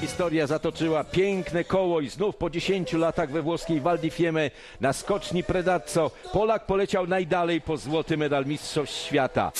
Historia zatoczyła piękne koło i znów po 10 latach we włoskiej Val di Fiemme na skoczni Predazzo Polak poleciał najdalej po złoty medal Mistrzostw Świata.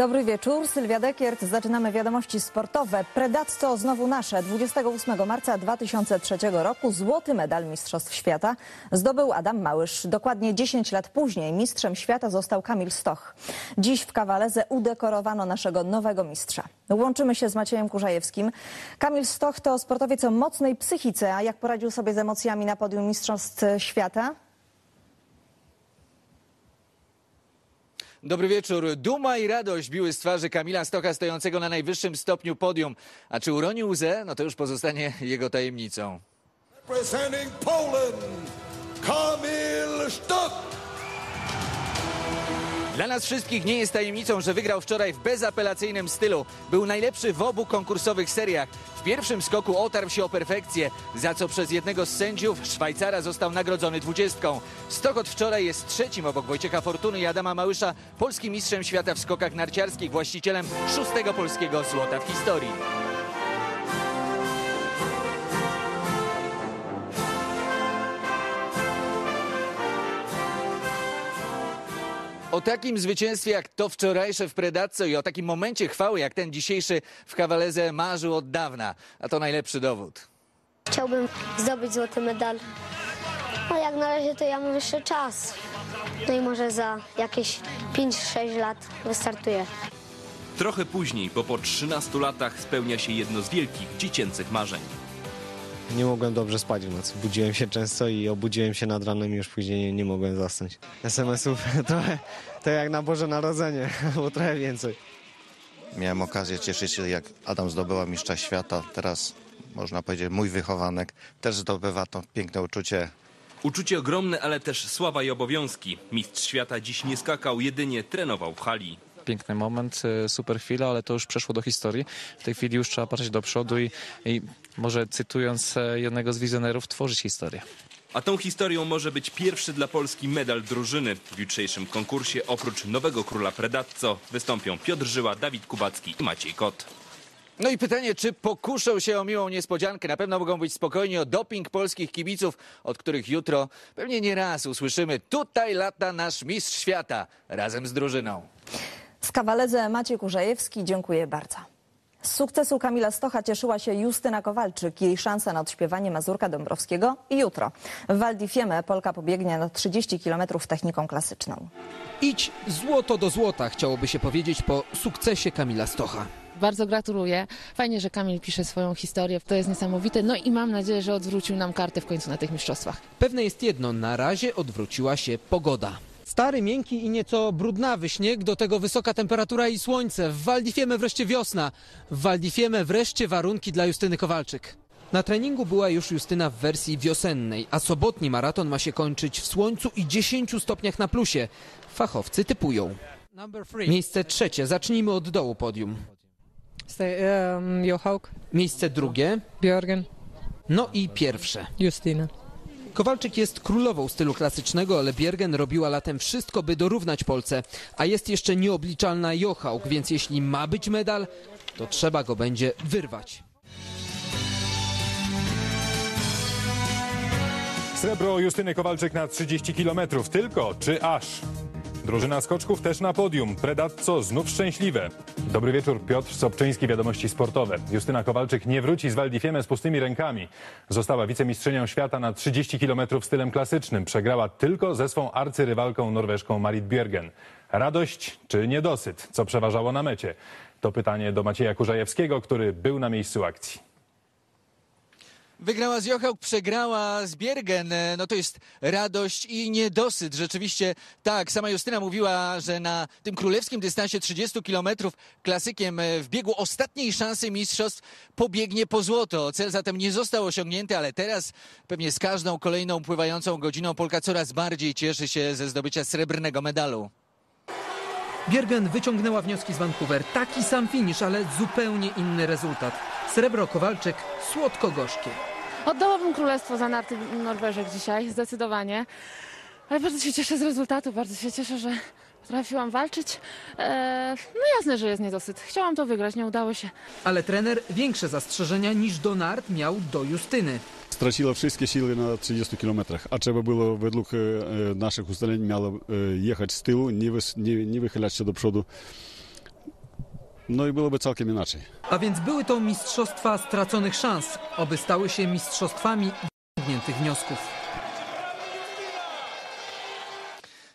Dobry wieczór, Sylwia Dekiert. Zaczynamy wiadomości sportowe. Predacco znowu nasze. 28 marca 2003 roku złoty medal Mistrzostw Świata zdobył Adam Małysz. Dokładnie 10 lat później mistrzem świata został Kamil Stoch. Dziś w Kawaleze udekorowano naszego nowego mistrza. Łączymy się z Maciejem Kurzajewskim. Kamil Stoch to sportowiec o mocnej psychice, a jak poradził sobie z emocjami na podium Mistrzostw Świata? Dobry wieczór. Duma i radość biły z twarzy Kamila Stocha stojącego na najwyższym stopniu podium. A czy uronił łzę? No to już pozostanie jego tajemnicą. Representing Poland, Kamil Stoch. Dla nas wszystkich nie jest tajemnicą, że wygrał wczoraj w bezapelacyjnym stylu. Był najlepszy w obu konkursowych seriach. W pierwszym skoku otarł się o perfekcję, za co przez jednego z sędziów Szwajcara został nagrodzony dwudziestką. Stok od wczoraj jest trzecim obok Wojciecha Fortuny i Adama Małysza, polskim mistrzem świata w skokach narciarskich, właścicielem szóstego polskiego złota w historii. O takim zwycięstwie jak to wczorajsze w Predazzo i o takim momencie chwały jak ten dzisiejszy w Kawaleze marzył od dawna. A to najlepszy dowód. Chciałbym zdobyć złoty medal. No jak na razie to ja mam jeszcze czas. No i może za jakieś 5-6 lat wystartuję. Trochę później, bo po 13 latach spełnia się jedno z wielkich dziecięcych marzeń. Nie mogłem dobrze spać w nocy. Budziłem się często i obudziłem się nad ranem i już później nie, nie mogłem zasnąć. SMS-ów trochę to jak na Boże Narodzenie, albo trochę więcej. Miałem okazję cieszyć się, jak Adam zdobyła mistrza świata. Teraz, można powiedzieć, mój wychowanek też zdobywa to piękne uczucie. Uczucie ogromne, ale też sława i obowiązki. Mistrz świata dziś nie skakał, jedynie trenował w hali. Piękny moment, e, super chwila, ale to już przeszło do historii. W tej chwili już trzeba patrzeć do przodu i, i może cytując e, jednego z wizjonerów, tworzyć historię. A tą historią może być pierwszy dla Polski medal drużyny. W jutrzejszym konkursie oprócz nowego króla Predazzo wystąpią Piotr Żyła, Dawid Kubacki i Maciej Kot. No i pytanie, czy pokuszą się o miłą niespodziankę? Na pewno mogą być spokojni o doping polskich kibiców, od których jutro pewnie nie raz usłyszymy tutaj lata nasz mistrz świata razem z drużyną. Z Kawaledze Maciej Kurzajewski, dziękuję bardzo. Z sukcesu Kamila Stocha cieszyła się Justyna Kowalczyk. Jej szansa na odśpiewanie Mazurka Dąbrowskiego jutro. W Val di Fiemme Polka pobiegnie na 30 km techniką klasyczną. Idź złoto do złota, chciałoby się powiedzieć po sukcesie Kamila Stocha. Bardzo gratuluję. Fajnie, że Kamil pisze swoją historię. To jest niesamowite. No i mam nadzieję, że odwrócił nam kartę w końcu na tych mistrzostwach. Pewne jest jedno, na razie odwróciła się pogoda. Stary, miękki i nieco brudnawy śnieg, do tego wysoka temperatura i słońce. W Val di Fiemme wreszcie wiosna. W Val di Fiemme wreszcie warunki dla Justyny Kowalczyk. Na treningu była już Justyna w wersji wiosennej, a sobotni maraton ma się kończyć w słońcu i 10 stopniach na plusie. Fachowcy typują. Miejsce trzecie, zacznijmy od dołu podium. um, Miejsce drugie, Björgen, no i pierwsze. Justina. Kowalczyk jest królową stylu klasycznego, ale Biergen robiła latem wszystko, by dorównać Polce. A jest jeszcze nieobliczalna Jochaug, więc jeśli ma być medal, to trzeba go będzie wyrwać. Srebro Justyny Kowalczyk na 30 km. Tylko czy aż? Drużyna skoczków też na podium. Predazzo znów szczęśliwe. Dobry wieczór, Piotr Sobczyński, Wiadomości Sportowe. Justyna Kowalczyk nie wróci z Val di Fiemme z pustymi rękami. Została wicemistrzynią świata na 30 km stylem klasycznym. Przegrała tylko ze swą arcyrywalką norweżką Marit Björgen. Radość czy niedosyt? Co przeważało na mecie? To pytanie do Macieja Kurzajewskiego, który był na miejscu akcji. Wygrała z Jochał, przegrała z Biergen. No to jest radość i niedosyt. Rzeczywiście tak, sama Justyna mówiła, że na tym królewskim dystansie 30 kilometrów klasykiem w biegu ostatniej szansy mistrzostw pobiegnie po złoto. Cel zatem nie został osiągnięty, ale teraz pewnie z każdą kolejną pływającą godziną Polka coraz bardziej cieszy się ze zdobycia srebrnego medalu. Biergen wyciągnęła wnioski z Vancouver. Taki sam finisz, ale zupełnie inny rezultat. Srebro Kowalczyk słodko-gorzkie. Oddałabym królestwo za narty Norweżek dzisiaj, zdecydowanie. Ale bardzo się cieszę z rezultatu, bardzo się cieszę, że potrafiłam walczyć. E, no jasne, że jest niedosyt. Chciałam to wygrać, nie udało się. Ale trener większe zastrzeżenia niż do nart miał do Justyny. Straciła wszystkie siły na 30 kilometrach, a trzeba było według e, e, naszych ustaleń miało e, jechać z tyłu, nie, wys, nie, nie wychylać się do przodu. No i byłoby całkiem inaczej. A więc były to mistrzostwa straconych szans, oby stały się mistrzostwami wyciągniętych wniosków.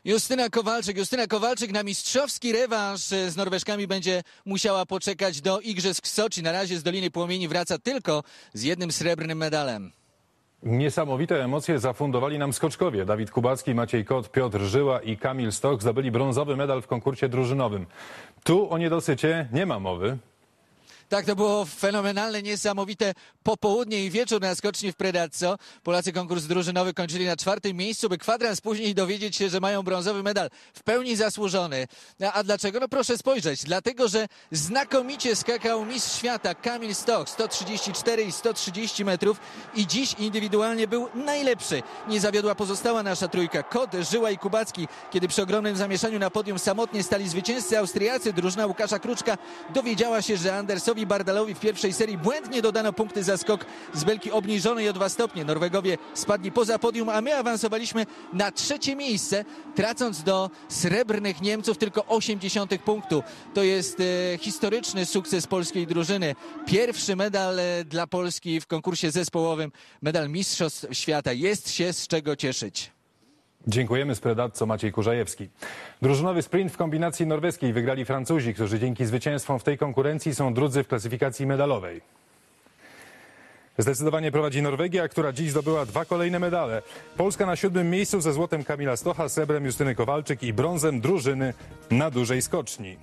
Justyna Kowalczyk. Justyna Kowalczyk na mistrzowski rewanż e, z Norweżkami będzie musiała poczekać do Igrzysk w Soczi. Na razie z Doliny Płomieni wraca tylko z jednym srebrnym medalem. Niesamowite emocje zafundowali nam skoczkowie. Dawid Kubacki, Maciej Kot, Piotr Żyła i Kamil Stoch zdobyli brązowy medal w konkursie drużynowym. Tu o niedosycie nie ma mowy. Tak, to było fenomenalne, niesamowite popołudnie i wieczór na skoczni w Predazzo. Polacy konkurs drużynowy kończyli na czwartym miejscu, by kwadrans później dowiedzieć się, że mają brązowy medal. W pełni zasłużony. A, a dlaczego? No proszę spojrzeć. Dlatego, że znakomicie skakał mistrz świata Kamil Stoch. 134 i 130 metrów i dziś indywidualnie był najlepszy. Nie zawiodła pozostała nasza trójka. Kot, Żyła i Kubacki. Kiedy przy ogromnym zamieszaniu na podium samotnie stali zwycięzcy Austriacy, drużyna Łukasza Kruczka dowiedziała się, że Andersowi Bardalowi w pierwszej serii błędnie dodano punkty za skok z belki obniżonej o dwa stopnie. Norwegowie spadli poza podium, a my awansowaliśmy na trzecie miejsce, tracąc do srebrnych Niemców tylko 80 punktu. To jest e, historyczny sukces polskiej drużyny. Pierwszy medal e, dla Polski w konkursie zespołowym, medal Mistrzostw Świata. Jest się z czego cieszyć. Dziękujemy z Predazzo Maciej Kurzajewski. Drużynowy sprint w kombinacji norweskiej wygrali Francuzi, którzy dzięki zwycięstwom w tej konkurencji są drudzy w klasyfikacji medalowej. Zdecydowanie prowadzi Norwegia, która dziś zdobyła dwa kolejne medale. Polska na siódmym miejscu ze złotem Kamila Stocha, srebrem Justyny Kowalczyk i brązem drużyny na dużej skoczni.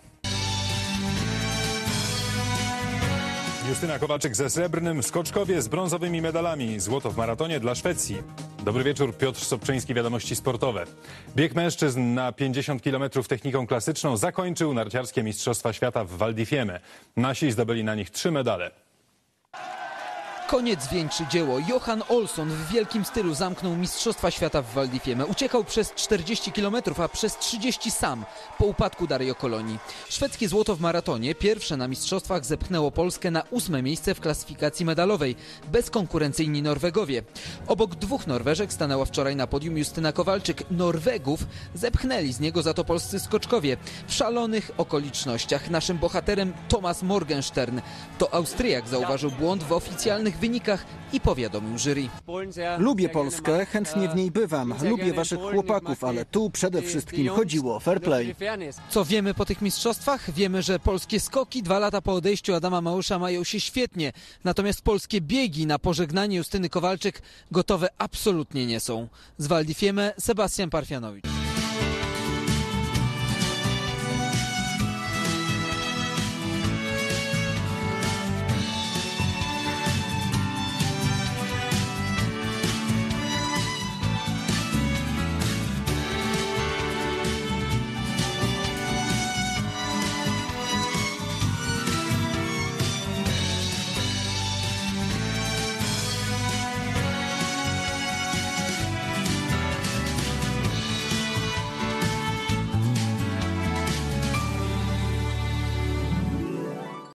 Justyna Kowalczyk ze srebrnym, skoczkowie z brązowymi medalami, złoto w maratonie dla Szwecji. Dobry wieczór, Piotr Sobczyński, Wiadomości Sportowe. Bieg mężczyzn na 50 km techniką klasyczną zakończył narciarskie Mistrzostwa Świata w Val di Fiemme. Nasi zdobyli na nich trzy medale. Koniec wieńczy dzieło. Johan Olsson w wielkim stylu zamknął Mistrzostwa Świata w Val di Fiemme. Uciekał przez 40 km, a przez 30 sam po upadku Dario Coloni. Szwedzkie złoto w maratonie, pierwsze na Mistrzostwach, zepchnęło Polskę na ósme miejsce w klasyfikacji medalowej. Bezkonkurencyjni Norwegowie. Obok dwóch Norweżek stanęła wczoraj na podium Justyna Kowalczyk. Norwegów zepchnęli z niego za to polscy skoczkowie. W szalonych okolicznościach naszym bohaterem Thomas Morgenstern. To Austriak zauważył błąd w oficjalnych wynikach i powiadomił jury. Lubię Polskę, chętnie w niej bywam. Lubię waszych chłopaków, ale tu przede wszystkim chodziło o fair play. Co wiemy po tych mistrzostwach? Wiemy, że polskie skoki dwa lata po odejściu Adama Małysza mają się świetnie. Natomiast polskie biegi na pożegnanie Justyny Kowalczyk gotowe absolutnie nie są. Z Val di Fiemme Sebastian Parfianowicz.